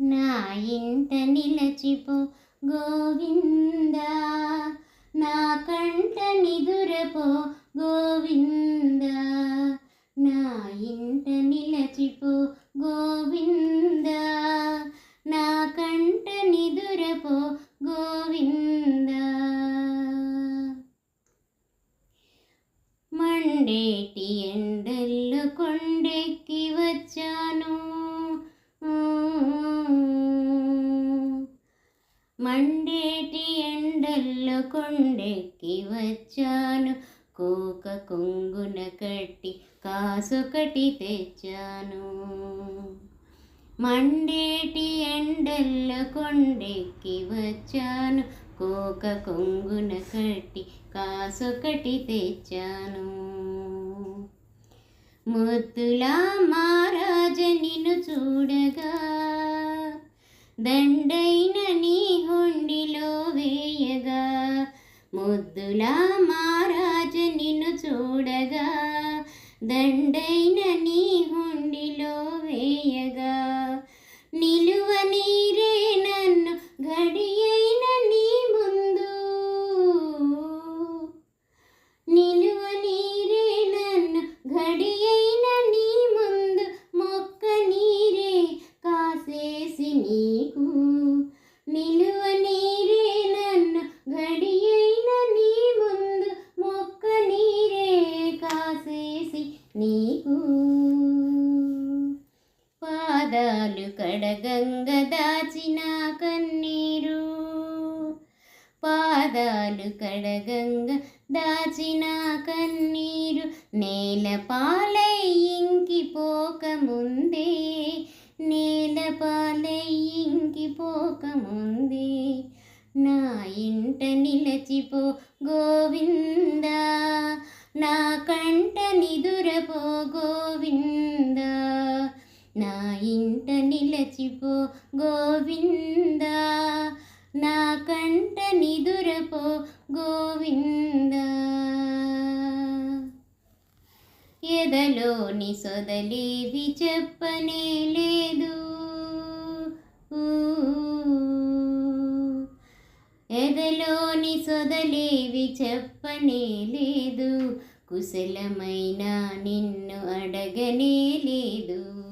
నా ఇంట నిలచిపో గోవింద. నా కంట నిదురపో గోవి మండేటి ఎండల్లో కొండెక్కి వచ్చాను. కోక కొంగున కట్టి కాసొకటి తెచ్చాను. మండేటి ఎండల్లో కొండెక్కి వచ్చాను. కోక కొంగున కట్టి కాసొకటి తెచ్చాను. ముద్దులా మహారాజ నిన్ను చూడగా దండైన దండైన నీ పాదాలు కడగంగ దాచిన కన్నీరు. పాదాలు కడగంగ దాచిన కన్నీరు. నేల పాలై ఇంకిపోక ముందే నేల పాలై ఇంకిపోక ముందే. నా ఇంట నిలచిపో గోవిందా నా కంట నిదురపో గో నిలచిపో గోవింద. నా కంట నిదురపో గోవింద. ఎదలోని సొదలేవి చెప్పనే లేదు. ఎదలోని సొదలేవి చెప్పనే లేదు. కుశలమైన నిన్ను అడగనే లేదు.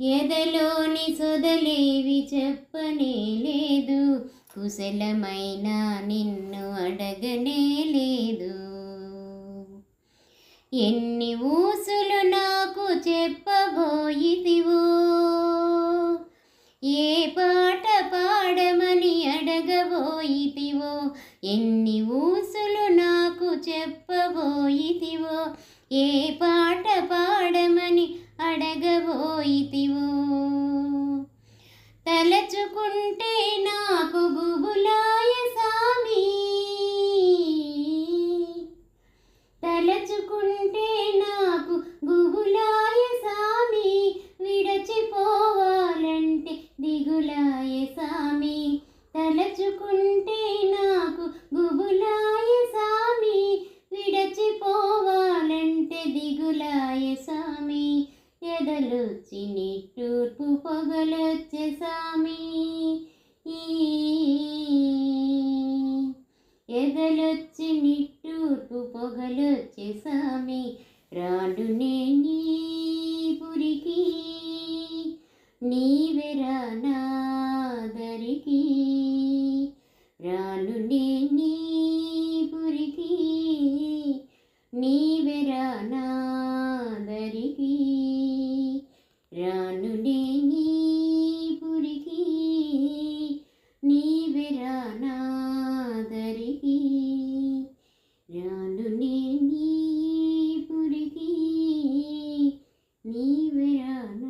ఎదలోని సొదలేవి చెప్పనే లేదు. కుశలమైన నిన్ను అడగనే లేదు. ఎన్ని ఊసులు నాకు చెప్పబోయిదివో ఏ పాట పాడమని అడగబోయితివో. ఎన్ని ఊసులు నాకు చెప్పబోయితివో. ఏ పాట పాడమని అడగబోయితివో తలచుకుంటే నాకు ఎదలొచ్చి నిట్టూర్పు పొగలొచ్చే స్వామి ఈ ఎదలొచ్చి నిట్టూర్పు పొగలొచ్చే స్వామి రాడు నీ పురికి నీవెరా నాదరికి 为人